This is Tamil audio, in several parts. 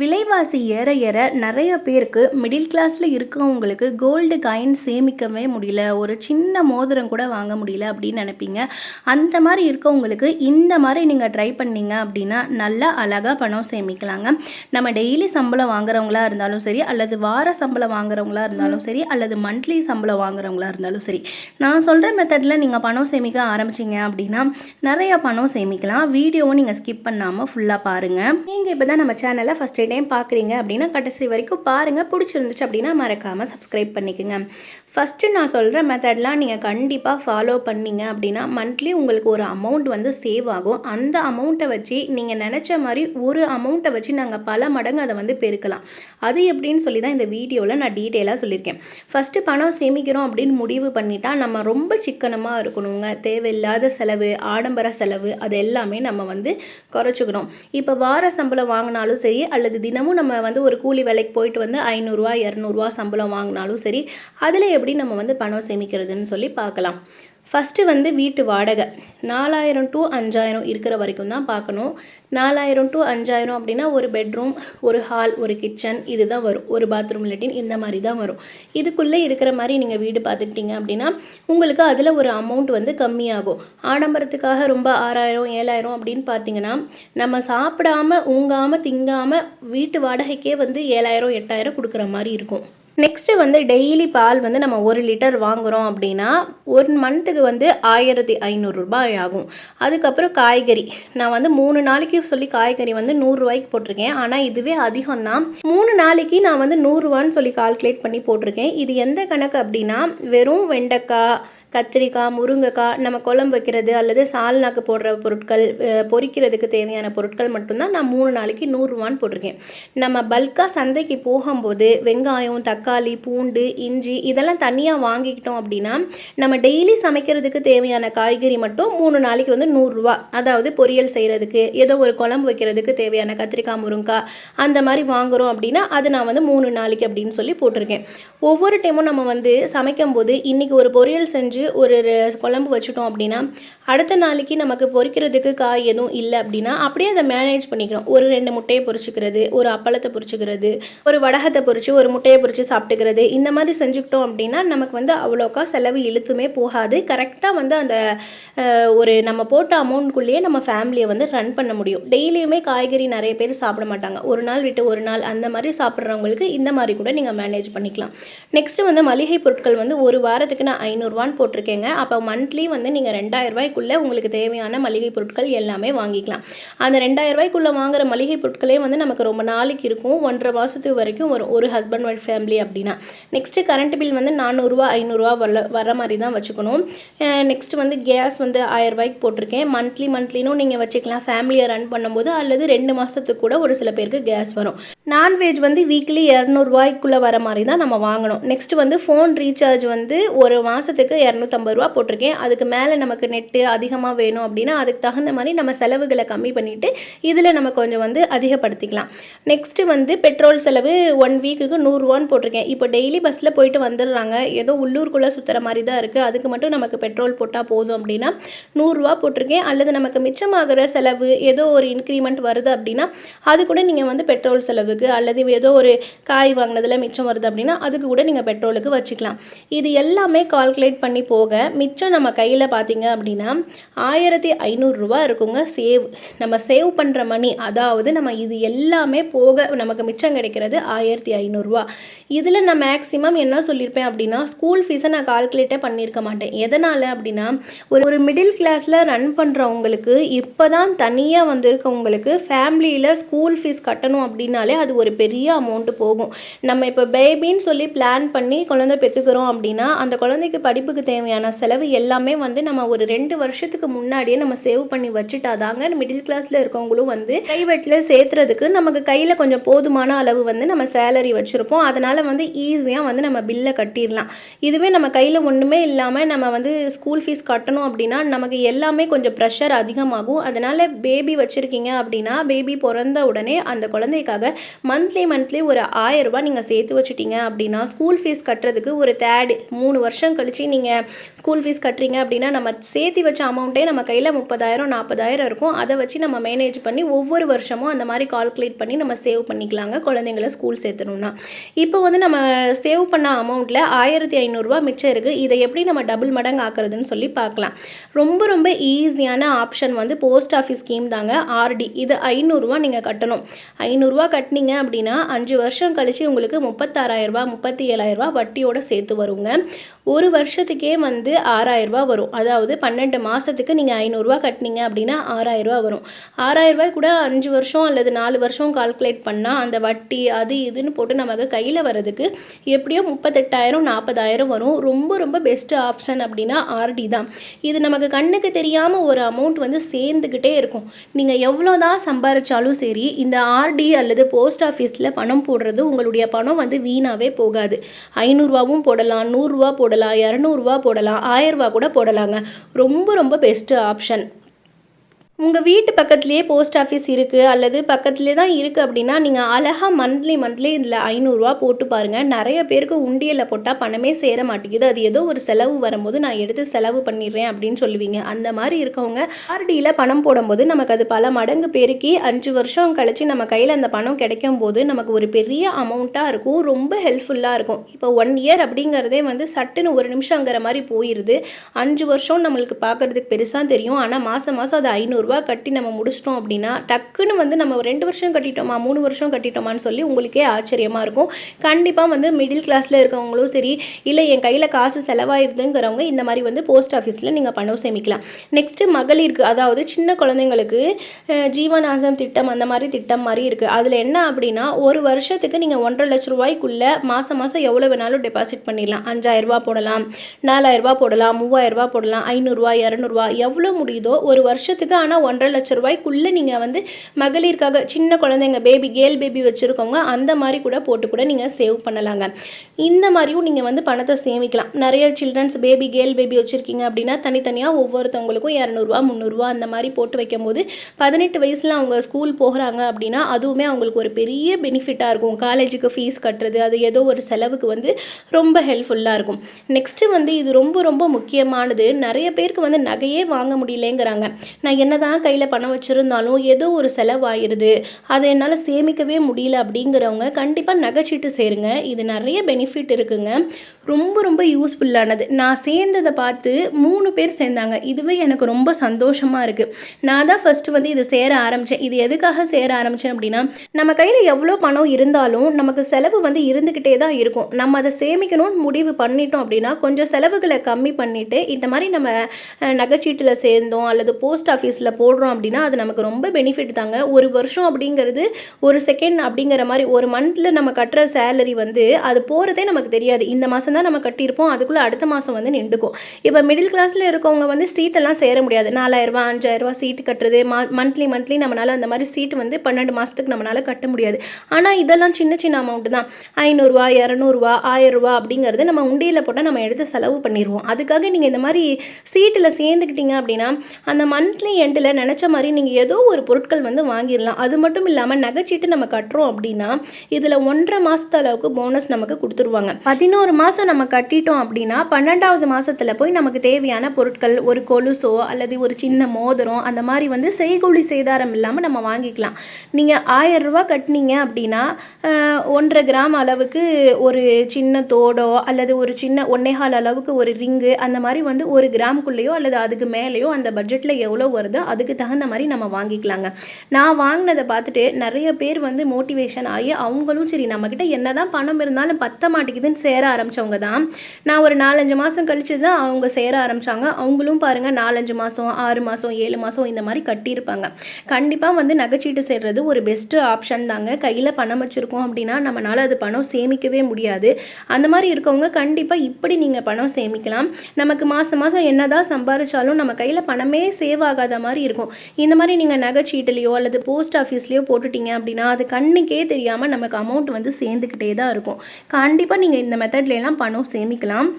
விலைவாசி ஏற ஏற நிறைய பேருக்கு மிடில் கிளாஸில் இருக்கவங்களுக்கு கோல்டு காயின் சேமிக்கவே முடியல. ஒரு சின்ன மோதிரம் கூட வாங்க முடியல அப்படின்னு நினைப்பீங்க. அந்த மாதிரி இருக்கவங்களுக்கு இந்த மாதிரி நீங்கள் ட்ரை பண்ணீங்க அப்படின்னா நல்லா அழகாக பணம் சேமிக்கலாங்க. நம்ம டெய்லி சம்பளம் வாங்குறவங்களா இருந்தாலும் சரி அல்லது வார சம்பளம் வாங்குறவங்களா இருந்தாலும் சரி அல்லது மந்த்லி சம்பளம் வாங்குறவங்களா இருந்தாலும் சரி நான் சொல்கிற மெத்தடில் நீங்கள் பணம் சேமிக்க ஆரம்பிச்சிங்க அப்படின்னா நிறைய பணம் சேமிக்கலாம். வீடியோவும் நீங்கள் ஸ்கிப் பண்ணாமல் ஃபுல்லாக பாருங்கள் நீங்கள் இப்போ தான் நம்ம சேனலை ஃபஸ்ட் டைம் பார்க்குறீங்க அப்படின்னா கடைசி வரைக்கும் பாருங்கள் பிடிச்சிருந்துச்சு அப்படின்னா மறக்காமல் சப்ஸ்கிரைப் பண்ணிக்கோங்க. ஃபஸ்ட்டு நான் சொல்கிற மெத்தட்லாம் நீங்கள் கண்டிப்பாக ஃபாலோ பண்ணீங்க அப்படின்னா மந்த்லி உங்களுக்கு ஒரு அமௌண்ட் வந்து சேவ் ஆகும். அந்த அமௌண்ட்டை வச்சு நீங்கள் நினச்ச மாதிரி ஒரு அமௌண்ட்டை வச்சு நாங்கள் பல மடங்கு அதை வந்து பெருக்கலாம். அது எப்படின்னு சொல்லி தான் இந்த வீடியோவில் நான் டீட்டெயிலாக சொல்லியிருக்கேன். ஃபஸ்ட்டு பணம் சேமிக்கிறோம் அப்படின்னு முடிவு பண்ணிட்டா நம்ம ரொம்ப சிக்கனமாக இருக்கணுங்க. தேவையில்லாத செலவு ஆடம்பர செலவு அது எல்லாமே நம்ம வந்து குறைச்சிக்கணும். இப்போ வார சம்பளம் வாங்கினாலும் சரி அல்லது தினமும் நம்ம வந்து ஒரு கூலி வேலைக்கு போயிட்டு வந்து ஐநூறுரூவா இரநூறுவா சம்பளம் வாங்கினாலும் சரி அதில் எப்படி நம்ம வந்து பணம் சேமிக்கிறதுன்னு சொல்லி பார்க்கலாம். ஃபஸ்ட்டு வந்து வீட்டு வாடகை. நாலாயிரம் டு அஞ்சாயிரம் இருக்கிற வரைக்கும் தான் பார்க்கணும். நாலாயிரம் டு அஞ்சாயிரம் அப்படின்னா ஒரு பெட்ரூம் ஒரு ஹால் ஒரு கிச்சன் இது தான் வரும். ஒரு பாத்ரூம் லெட்டின் இந்த மாதிரி தான் வரும். இதுக்குள்ளே இருக்கிற மாதிரி நீங்கள் வீடு பார்த்துக்கிட்டீங்க அப்படின்னா உங்களுக்கு அதில் ஒரு அமௌண்ட் வந்து கம்மியாகும். ஆடம்பரத்துக்காக ரொம்ப ஆறாயிரம் ஏழாயிரம் அப்படின்னு பார்த்தீங்கன்னா நம்ம சாப்பிடாம உங்காமல் திங்காமல் வீட்டு வாடகைக்கே வந்து ஏழாயிரம் எட்டாயிரம் கொடுக்குற மாதிரி இருக்கும். நெக்ஸ்ட்டு வந்து டெய்லி பால் வந்து நம்ம ஒரு லிட்டர் வாங்குகிறோம் அப்படின்னா ஒரு மந்த்துக்கு வந்து ஆயிரத்தி ஐநூறுரூபாய் ஆகும். அதுக்கப்புறம் காய்கறி. நான் வந்து மூணு நாளைக்கு சொல்லி காய்கறி வந்து நூறுரூவாய்க்கு போட்டிருக்கேன். ஆனால் இதுவே அதிகம் தான். மூணு நாளைக்கு நான் வந்து நூறுரூவான்னு சொல்லி கால்குலேட் பண்ணி போட்டிருக்கேன். இது எந்த கணக்கு அப்படின்னா வெறும் வெண்டைக்காய் கத்திரிக்காய் முருங்கைக்காய் நம்ம குழம்பு வைக்கிறது அல்லது சால்னாக்கு போடுற பொருட்கள் பொறிக்கிறதுக்கு பொரிக்கிறதுக்கு தேவையான பொருட்கள் மட்டும்தான் நான் மூணு நாளைக்கு நூறுரூவான்னு போட்டிருக்கேன். நம்ம பல்காக சந்தைக்கு போகும்போது வெங்காயம் தக்காளி பூண்டு இஞ்சி இதெல்லாம் தனியாக வாங்கிக்கிட்டோம் அப்படின்னா நம்ம டெய்லி சமைக்கிறதுக்கு தேவையான காய்கறி மட்டும் மூணு நாளைக்கு வந்து நூறுரூவா. அதாவது பொரியல் செய்கிறதுக்கு ஏதோ ஒரு குழம்பு வைக்கிறதுக்கு தேவையான கத்திரிக்காய் முருங்கைக்காய் அந்த மாதிரி வாங்குறோம் அப்படின்னா அது நான் வந்து மூணு நாளைக்கு அப்படின்னு சொல்லி போட்டிருக்கேன். ஒவ்வொரு டைமும் நம்ம வந்து சமைக்கும் போது இன்றைக்கி ஒரு பொரியல் செஞ்சு ஒரு குழம்பு வச்சுட்டோம் அப்படின்னா அடுத்த நாளைக்கு நமக்கு பொறிக்கிறதுக்கு காய் எதுவும் இல்லை அப்படின்னா அப்படியே அதை மேனேஜ் பண்ணிக்கிறோம் ஒரு ரெண்டு முட்டையை பொறிச்சிக்கிறது ஒரு அப்பளத்தை பொறிச்சிக்கிறது ஒரு வடகத்தை பொறிச்சு ஒரு முட்டையை பொரிச்சு சாப்பிட்டுக்கிறது இந்த மாதிரி செஞ்சுக்கிட்டோம் அப்படின்னா நமக்கு வந்து அவ்வளோக்கா செலவு இழுத்துமே போகாது. கரெக்டாக வந்து அந்த ஒரு நம்ம போட்ட அமௌண்ட்குள்ளேயே நம்ம ஃபேமிலியை வந்து ரன் பண்ண முடியும். டெய்லியுமே காய்கறி நிறைய பேர் சாப்பிட மாட்டாங்க. ஒரு நாள் விட்டு ஒரு நாள் அந்த மாதிரி சாப்பிட்றவங்களுக்கு இந்த மாதிரி கூட நீங்கள் மேனேஜ் பண்ணிக்கலாம். நெக்ஸ்ட்டு வந்து மளிகை பொருட்கள் வந்து ஒரு வாரத்துக்கு நான் ஐநூறுரூவான்னு போட்டிருக்கேங்க. அப்போ மந்த்லி வந்து நீங்கள் ரெண்டாயிரம் ரூபாய்க்குள்ளே உங்களுக்கு தேவையான மளிகை பொருட்கள் எல்லாமே வாங்கிக்கலாம். அந்த ரெண்டாயிரம் ரூபாய்க்குள்ளே வாங்குற மளிகை பொருட்களே வந்து நமக்கு ரொம்ப நாளைக்கு இருக்கும். ஒன்றரை மாதத்துக்கு வரைக்கும் வரும் ஒரு ஹஸ்பண்ட் ஒய்ஃப் ஃபேமிலி அப்படின்னா. நெக்ஸ்ட்டு கரண்ட் பில் வந்து நானூறுரூவா ஐநூறுரூவா வர வர மாதிரி தான் வச்சுக்கணும். நெக்ஸ்ட் வந்து கேஸ் வந்து ஆயிரம் ரூபாய்க்கு போட்டிருக்கேன். மந்த்லி மந்த்லினும் நீங்கள் வச்சுக்கலாம். ஃபேமிலியை ரன் பண்ணும்போது அல்லது ரெண்டு மாதத்துக்கு கூட ஒரு சில பேருக்கு கேஸ் வரும். நான்வெஜ் வந்து வீக்லி இரநூறுவாய்க்குள்ளே வர மாதிரி தான் நம்ம வாங்கணும். நெக்ஸ்ட் வந்து ஃபோன் ரீசார்ஜ் வந்து ஒரு மாதத்துக்கு இரநூத்தம்பது ரூபா போட்டிருக்கேன். அதுக்கு மேலே நமக்கு நெட்டு அதிகமாக வேணும் அப்படின்னா அதுக்கு தகுந்த மாதிரி நம்ம செலவுகளை கம்மி பண்ணிவிட்டு இதில் நம்ம கொஞ்சம் வந்து அதிகப்படுத்திக்கலாம். நெக்ஸ்ட்டு வந்து பெட்ரோல் செலவு ஒன் வீக்குக்கு நூறுரூவான்னு போட்டிருக்கேன். இப்போ டெய்லி பஸ்ஸில் போயிட்டு வந்துடுறாங்க. ஏதோ உள்ளூருக்குள்ளே சுற்றுற மாதிரி தான் இருக்குது அதுக்கு மட்டும் நமக்கு பெட்ரோல் போட்டால் போதும் அப்படின்னா நூறுரூவா போட்டிருக்கேன். அல்லது நமக்கு மிச்சமாகிற செலவு ஏதோ ஒரு இன்க்ரிமெண்ட் வருது அப்படின்னா அது கூட நீங்கள் வந்து பெட்ரோல் செலவு செலவுக்கு அல்லது ஏதோ ஒரு காய் வாங்கினதில் மிச்சம் வருது அப்படின்னா அதுக்கு கூட நீங்கள் பெட்ரோலுக்கு வச்சுக்கலாம். இது எல்லாமே கால்குலேட் பண்ணி போக மிச்சம் நம்ம கையில் பார்த்தீங்க அப்படின்னா ஆயிரத்தி ஐநூறுரூவா இருக்குங்க சேவ் நம்ம சேவ் பண்ணுற மணி அதாவது நம்ம இது எல்லாமே போக நமக்கு மிச்சம் கிடைக்கிறது ஆயிரத்தி ஐநூறுரூவா இதில் நான் மேக்ஸிமம் என்ன சொல்லியிருப்பேன் அப்படின்னா ஸ்கூல் ஃபீஸை நான் கால்குலேட்டே பண்ணியிருக்க மாட்டேன். எதனால் அப்படின்னா ஒரு ஒரு மிடில் கிளாஸில் ரன் பண்ணுறவங்களுக்கு இப்போ தான் தனியாக வந்திருக்கவங்களுக்கு ஃபேமிலியில் ஸ்கூல் ஃபீஸ் கட்டணும் அப்படின்னாலே அது ஒரு பெரிய அமௌண்ட்டு போகும். நம்ம இப்போ பேபின்னு சொல்லி பிளான் பண்ணி குழந்தை பெற்றுக்கிறோம் அப்படின்னா அந்த குழந்தைக்கு படிப்புக்கு தேவையான செலவு எல்லாமே வந்து நம்ம ஒரு ரெண்டு வருஷத்துக்கு முன்னாடியே நம்ம சேவ் பண்ணி வச்சுட்டாதாங்க மிடில் கிளாஸில் இருக்கவங்களும் வந்து ப்ரைவேட்டில் சேர்த்துறதுக்கு நமக்கு கையில் கொஞ்சம் போதுமான அளவு வந்து நம்ம சேலரி வச்சுருப்போம். அதனால் வந்து ஈஸியாக வந்து நம்ம பில்லை கட்டிடலாம். இதுவே நம்ம கையில் ஒன்றுமே இல்லாமல் நம்ம வந்து ஸ்கூல் ஃபீஸ் கட்டணும் அப்படின்னா நமக்கு எல்லாமே கொஞ்சம் ப்ரெஷர் அதிகமாகும். அதனால் பேபி வச்சுருக்கீங்க அப்படின்னா பேபி பிறந்த உடனே அந்த குழந்தைக்காக மந்த்லி மந்த்லி ஒரு ஆயிரம் ரூபாய் நீங்கள் சேர்த்து வச்சுட்டீங்க அப்படின்னா ஸ்கூல் ஃபீஸ் கட்டுறதுக்கு ஒரு தேர்டு மூணு வருஷம் கழிச்சு நீங்கள் ஸ்கூல் ஃபீஸ் கட்டுறீங்க அப்படின்னா நம்ம சேர்த்து வச்ச அமௌண்ட்டே நம்ம கையில் முப்பதாயிரம் நாற்பதாயிரம் இருக்கும். அதை வச்சு நம்ம மேனேஜ் பண்ணி ஒவ்வொரு வருஷமும் அந்த மாதிரி கால்குலேட் பண்ணி நம்ம சேவ் பண்ணிக்கலாங்க குழந்தைங்கள ஸ்கூல் சேர்த்தணும்னா. இப்போ வந்து நம்ம சேவ் பண்ண அமௌண்ட்டில் ஆயிரத்தி ஐநூறுரூவா மிச்சம் இருக்குது இதை எப்படி நம்ம டபுள் மடங்கு ஆக்குறதுன்னு சொல்லி பார்க்கலாம். ரொம்ப ரொம்ப ஈஸியான ஆப்ஷன் வந்து போஸ்ட் ஆஃபீஸ் ஸ்கீம் தாங்க. ஆர்டி இது ஐநூறுரூவா நீங்கள் கட்டணும். ஐநூறுரூவா கட்டினீங்க அப்படின்னா அஞ்சு வருஷம் கழித்து உங்களுக்கு முப்பத்தாறாயிரரூபா முப்பத்தி ஏழாயிரரூபா வட்டியோட சேர்த்து வருங்க. ஒரு வருஷத்துக்கே வந்து ஆறாயிரரூபா வரும். அதாவது பன்னெண்டு மாதத்துக்கு நீங்கள் ஐநூறுரூவா கட்டினீங்க அப்படின்னா ஆறாயிரரூபா வரும். ஆறாயிரரூபாய் கூட அஞ்சு வருஷம் அல்லது நாலு வருஷம் கால்குலேட் பண்ணால் அந்த வட்டி அது இதுன்னு போட்டு நமக்கு கையில் வர்றதுக்கு எப்படியோ முப்பத்தெட்டாயிரம் நாற்பதாயிரம் வரும். ரொம்ப ரொம்ப பெஸ்ட்டு ஆப்ஷன் அப்படின்னா ஆர்டி தான். இது நமக்கு கண்ணுக்கு தெரியாமல் ஒரு அமௌண்ட் வந்து சேர்ந்துக்கிட்டே இருக்கும். நீங்கள் எவ்வளோ தான் சம்பாதிச்சாலும் சரி இந்த ஆர்டி அல்லது போஸ்ட் போஸ்ட் ஆஃபீஸில் பணம் போடுறது உங்களுடைய பணம் வந்து வீணாகவே போகாது. ஐநூறுரூவாவும் போடலாம் நூறுரூவா போடலாம் இரநூறுவா போடலாம் ஆயிரரூவா கூட போடலாங்க. ரொம்ப ரொம்ப பெஸ்ட்டு ஆப்ஷன் உங்கள் வீட்டு பக்கத்துலேயே போஸ்ட் ஆஃபீஸ் இருக்குது அல்லது பக்கத்துலேயே தான் இருக்குது அப்படின்னா நீங்கள் அழகாக மந்த்லி மந்த்லி இதில் ஐநூறுரூவா போட்டு பாருங்கள் நிறைய பேருக்கு உண்டியலில் போட்டால் பணமே சேர மாட்டேங்குது. அது ஏதோ ஒரு செலவு வரும்போது நான் எடுத்து செலவு பண்ணிடுறேன் அப்படின்னு சொல்லுவீங்க. அந்த மாதிரி இருக்கவங்க ஆர்டியில் பணம் போடும்போது நமக்கு அது பல மடங்கு பெருக்கி அஞ்சு வருஷம் கழித்து நம்ம கையில் அந்த பணம் கிடைக்கும் போது நமக்கு ஒரு பெரிய அமௌண்ட்டாக இருக்கும். ரொம்ப ஹெல்ப்ஃபுல்லாக இருக்கும். இப்போ ஒன் இயர் அப்படிங்கிறதே வந்து சட்டுன்னு ஒரு நிமிஷங்கிற மாதிரி போயிடுது அஞ்சு வருஷம் நம்மளுக்கு பார்க்குறதுக்கு பெருசாக தெரியும். ஆனால் மாதம் மாதம் அது ஐநூறுரூவா கட்டி நம்ம முடிச்சிட்டோம் அப்படின்னா டக்குன்னு வந்து நம்ம ரெண்டு வருஷம் கட்டிட்டோமா மூணு வருஷம் கட்டிட்டோமான்னு சொல்லி உங்களுக்கே ஆச்சரியமாக இருக்கும். கண்டிப்பாக வந்து மிடில் கிளாஸில் இருக்கவங்களும் சரி இல்லை என் கையில் காசு செலவாயிருதுங்கிறவங்க இந்த மாதிரி வந்து போஸ்ட் ஆஃபீஸில் நீங்கள் பணம் சேமிக்கலாம். நெக்ஸ்ட்டு மகளிருக்கு அதாவது சின்ன குழந்தைங்களுக்கு ஜீவனாசம் திட்டம் அந்த மாதிரி திட்டம் மாதிரி இருக்குது அதில் என்ன அப்படின்னா ஒரு வருஷத்துக்கு நீங்கள் ஒன்றரை லட்ச ரூபாய்க்குள்ளே மாதம் மாதம் எவ்வளோ வேணாலும் டெபாசிட் பண்ணிடலாம். அஞ்சாயிரரூபா போடலாம் நாலாயிரரூபா போடலாம் மூவாயிரரூபா போடலாம் ஐநூறுரூவா இரநூறுவா எவ்வளோ முடியுதோ ஒரு வருஷத்துக்கு ஆனால் ஒன்றரை லட்ச ரூபாய்க்குள்ளே நீங்கள் வந்து மகளிருக்காக சின்ன குழந்தைங்க பேபி கேர்ள் பேபி வச்சுருக்கவங்க அந்த மாதிரி கூட போட்டு கூட நீங்கள் சேவ் பண்ணலாங்க. இந்த மாதிரியும் நீங்கள் வந்து பணத்தை சேமிக்கலாம். நிறைய சில்ட்ரன்ஸ் பேபி கேர்ள் பேபி வச்சுருக்கீங்க அப்படின்னா தனித்தனியாக ஒவ்வொருத்தவங்களுக்கும் இரநூறுவா முந்நூறுரூவா அந்த மாதிரி போட்டு வைக்கும்போது பதினெட்டு வயசில் அவங்க ஸ்கூல் போகிறாங்க அப்படின்னா அதுவுமே அவங்களுக்கு ஒரு பெரிய பெனிஃபிட்டாக இருக்கும். காலேஜுக்கு ஃபீஸ் கட்டுறது அது ஏதோ ஒரு செலவுக்கு வந்து ரொம்ப ஹெல்ப்ஃபுல்லாக இருக்கும். நெக்ஸ்ட்டு வந்து இது ரொம்ப ரொம்ப முக்கியமானது. நிறைய பேருக்கு வந்து நகையே வாங்க முடியலங்கிறாங்க. நான் என்ன தான் கையில் பணம் வச்சுருந்தாலும் ஏதோ ஒரு செலவாயிருது. அதை என்னால் சேமிக்கவே முடியல அப்படிங்கிறவங்க கண்டிப்பாக நகைச்சீட்டு சேருங்க. இது நிறைய பெனிஃபிட் இருக்குங்க. ரொம்ப ரொம்ப யூஸ்ஃபுல்லானது நான் சேர்ந்ததை பார்த்து மூணு பேர் சேர்ந்தாங்க. இதுவே எனக்கு ரொம்ப சந்தோஷமாக இருக்குது நான் தான் ஃபஸ்ட்டு வந்து இது சேர ஆரம்பித்தேன் இது எதுக்காக சேர ஆரம்பித்தேன் அப்படின்னா நம்ம கையில் எவ்வளோ பணம் இருந்தாலும் நமக்கு செலவு வந்து இருந்துக்கிட்டே தான் இருக்கும். நம்ம அதை சேமிக்கணும்னு முடிவு பண்ணிட்டோம் அப்படின்னா கொஞ்சம் செலவுகளை கம்மி பண்ணிவிட்டு இந்த மாதிரி நம்ம நகைச்சீட்டில் சேர்ந்தோம் அல்லது போஸ்ட் ஆஃபீஸில் போடுறோம் அப்படின்னா அது நமக்கு ரொம்ப பெனிஃபிட் தாங்க. ஒரு வருஷம் அப்படிங்கிறது ஒரு செகண்ட் அப்படிங்கிற மாதிரி ஒரு மந்தில் நம்ம கட்டுற சேலரி வந்து அது போகிறதே நமக்கு தெரியாது. இந்த மாதம் தான் நம்ம கட்டியிருப்போம். அதுக்குள்ளே அடுத்த மாதம் வந்து நின்றுக்கும். இப்போ மிடில் கிளாஸில் இருக்கவங்க வந்து சீட்டெல்லாம் சேர முடியாது. நாலாயிரரூவா அஞ்சாயிரரூவா சீட்டு கட்டுறது மா மந்த்லி மந்த்லி நம்மளால் அந்த மாதிரி சீட்டு வந்து பன்னெண்டு மாதத்துக்கு நம்மளால் கட்ட முடியாது. ஆனால் இதெல்லாம் சின்ன சின்ன அமௌண்ட்டு தான். ஐநூறுரூவா இரநூறுவா ஆயிரரூபா அப்படிங்கிறது நம்ம உண்டியில் போட்டால் நம்ம எடுத்து செலவு பண்ணிடுவோம் அதுக்காக நீங்கள் இந்த மாதிரி சீட்டில் சேர்ந்துக்கிட்டீங்க அப்படின்னா அந்த மந்த்லி எண்டில் நினச்ச மாதிரி நீங்கள் ஏதோ ஒரு பொருட்கள் வந்து வாங்கிடலாம். அது மட்டும் இல்லாமல் நகைச்சீட்டு நம்ம கட்டுறோம் அப்படின்னா இதில் ஒன்றரை மாதத்து அளவுக்கு போனஸ் நமக்கு கொடுத்துருவாங்க. பதினோரு மாதம் நம்ம கட்டிட்டோம் அப்படின்னா பன்னெண்டாவது மாதத்தில் போய் நமக்கு தேவையான பொருட்கள் ஒரு கொலுசோ அல்லது ஒரு சின்ன மோதிரம் அந்த மாதிரி வந்து செய்கூலி சேதாரம் இல்லாமல் நம்ம வாங்கிக்கலாம். நீங்கள் ஆயிரம் ரூபா கட்டினீங்க அப்படின்னா ஒன்றரை கிராம் அளவுக்கு ஒரு சின்ன தோடோ அல்லது ஒரு சின்ன ஒன்னேகால் அளவுக்கு ஒரு ரிங்கு அந்த மாதிரி வந்து ஒரு கிராமுக்குள்ளேயோ அல்லது அதுக்கு மேலேயோ அந்த பட்ஜெட்டில் எவ்வளோ வருதோ அதுக்கு தகுந்த மாதிரி நம்ம வாங்கிக்கலாங்க. நான் வாங்கினதை பார்த்துட்டு நிறைய பேர் வந்து மோட்டிவேஷன் ஆகி அவங்களும் சரி நம்மக்கிட்ட என்ன தான் பணம் இருந்தாலும் பத்த மாட்டேங்குதுன்னு சேர ஆரம்பித்தவங்க தான். நான் ஒரு நாலஞ்சு மாதம் கழிச்சு தான் அவங்க சேர ஆரம்பித்தாங்க அவங்களும் பாருங்கள் நாலஞ்சு மாதம் ஆறு மாதம் ஏழு மாதம் இந்த மாதிரி கட்டியிருப்பாங்க. கண்டிப்பாக வந்து நகைச்சீட்டு சேர்றது ஒரு பெஸ்ட்டு ஆப்ஷன் தாங்க. கையில் பணம் வச்சுருக்கோம் அப்படின்னா நம்மளால் அது பணம் சேமிக்கவே முடியாது. அந்த மாதிரி இருக்கவங்க கண்டிப்பாக இப்படி நீங்கள் பணம் சேமிக்கலாம். நமக்கு மாதம் மாதம் என்ன தான் சம்பாதிச்சாலும் நம்ம கையில் பணமே சேவ் ஆகாத மாதிரி இருக்கும். இந்த மாதிரி நீங்கள் நகைச்சீட்டுலையோ அல்லது போஸ்ட் ஆஃபீஸ்லேயோ போட்டுட்டீங்க அப்படின்னா அது கண்ணுக்கே தெரியாமல் நமக்கு அமௌண்ட் வந்து சேர்ந்துக்கிட்டே தான் இருக்கும். கண்டிப்பாக நீங்கள் இந்த மெத்தட்ல எல்லாம் பணம் சேமிக்கலாம்.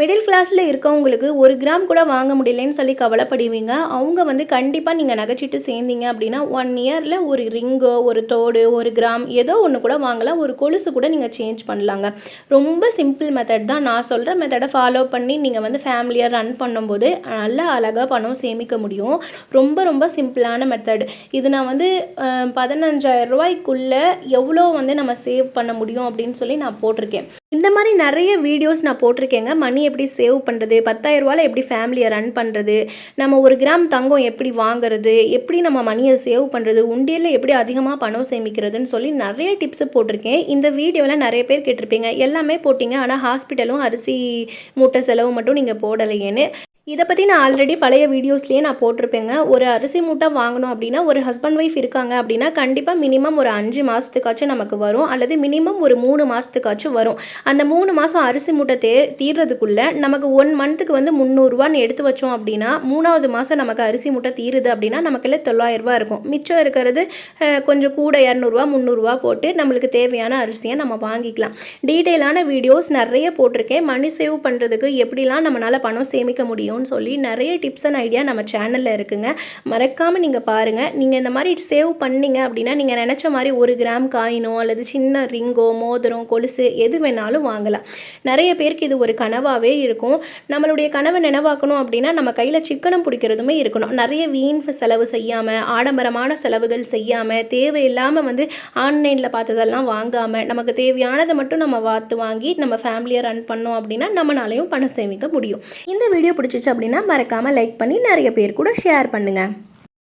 மிடில் கிளாஸில் இருக்கவங்களுக்கு ஒரு கிராம் கூட வாங்க முடியலன்னு சொல்லி கவலைப்படுவீங்க. அவங்க வந்து கண்டிப்பாக நீங்கள் நகைச்சிட்டு சேர்ந்தீங்க அப்படின்னா ஒன் இயரில் ஒரு ரிங்கோ ஒரு தோடு ஒரு கிராம் ஏதோ ஒன்று கூட வாங்கலாம். ஒரு கொலுசு கூட நீங்கள் சேஞ்ச் பண்ணலாங்க. ரொம்ப சிம்பிள் மெத்தட் தான். நான் சொல்கிற மெத்தடை ஃபாலோ பண்ணி நீங்கள் வந்து ஃபேமிலியாக ரன் பண்ணும்போது நல்லா அழகாக பணம் சேமிக்க முடியும். ரொம்ப ரொம்ப சிம்பிளான மெத்தட் இது நான் வந்து பதினஞ்சாயிரம் ரூபாய்க்குள்ளே எவ்வளோ வந்து நம்ம சேவ் பண்ண முடியும் அப்படின்னு சொல்லி நான் போட்டிருக்கேன். இந்த மாதிரி நிறைய வீடியோஸ் நான் போட்டிருக்கேங்க. மணி எப்படி சேவ் பண்ணுறது பத்தாயிரரூவாவில் எப்படி ஃபேமிலியை ரன் பண்ணுறது நம்ம ஒரு கிராம் தங்கம் எப்படி வாங்குறது? எப்படி நம்ம மணியை சேவ் பண்ணுறது உண்டியலில் எப்படி அதிகமாக பணம் சேமிக்கிறதுன்னு சொல்லி நிறைய டிப்ஸு போட்டிருக்கேன். இந்த வீடியோவில் நிறைய பேர் கேட்டிருப்பீங்க. எல்லாமே போட்டிங்க. ஆனால் ஹாஸ்பிட்டலும் அரிசி மூட்டை செலவு மட்டும் நீங்கள் போடலையேன்னு. இதை பற்றி நான் ஆல்ரெடி பழைய வீடியோஸ்லேயே நான் போட்டிருப்பேங்க. ஒரு அரிசி மூட்டை வாங்கணும் அப்படின்னா ஒரு ஹஸ்பண்ட் ஒய்ஃப் இருக்காங்க அப்படின்னா கண்டிப்பாக மினிமம் ஒரு அஞ்சு மாதத்துக்காச்சும் நமக்கு வரும். அல்லது மினிமம் ஒரு மூணு மாதத்துக்காச்சும் வரும். அந்த மூணு மாதம் அரிசி மூட்டை தே தீர்றதுக்குள்ளே நமக்கு ஒன் மந்த்துக்கு வந்து முந்நூறுரூவான்னு எடுத்து வச்சோம் அப்படின்னா மூணாவது மாதம் நமக்கு அரிசி மூட்டை தீருது அப்படின்னா நமக்குள்ள தொள்ளாயிரரூபா இருக்கும். மிச்சம் இருக்கிறது கொஞ்சம் கூட இரநூறுவா முந்நூறுரூவா போட்டு நம்மளுக்கு தேவையான அரிசியை நம்ம வாங்கிக்கலாம். டீட்டெயிலான வீடியோஸ் நிறைய போட்டிருக்கேன். மணி சேவ் பண்ணுறதுக்கு எப்படிலாம் நம்மளால் பணம் சேமிக்க முடியும் பண்ணணும்னு சொல்லி நிறைய டிப்ஸ் அண்ட் ஐடியா நம்ம சேனலில் இருக்குங்க. மறக்காமல் நீங்கள் பாருங்கள் நீங்கள் இந்த மாதிரி சேவ் பண்ணீங்க அப்படின்னா நீங்கள் நினச்ச மாதிரி ஒரு கிராம் காயினோ அல்லது சின்ன ரிங்கோ மோதிரம் கொலுசு எது வேணாலும் வாங்கலாம். நிறைய பேருக்கு இது ஒரு கனவாகவே இருக்கும். நம்மளுடைய கனவை நினைவாக்கணும் அப்படின்னா நம்ம கையில் சிக்கனம் பிடிக்கிறதுமே இருக்கணும். நிறைய வீண் செலவு செய்யாமல் ஆடம்பரமான செலவுகள் செய்யாமல் தேவையில்லாமல் வந்து ஆன்லைனில் பார்த்ததெல்லாம் வாங்காமல் நமக்கு தேவையானதை மட்டும் நம்ம பார்த்து வாங்கி நம்ம ஃபேமிலியை ரன் பண்ணோம் அப்படின்னா நம்மளாலையும் பணம் சேமிக்க முடியும். இந்த வீடியோ பிடிச்சிச்சு அப்படின்னா மறக்காமல் லைக் பண்ணி நிறைய பேர் கூட ஷேர் பண்ணுங்கள்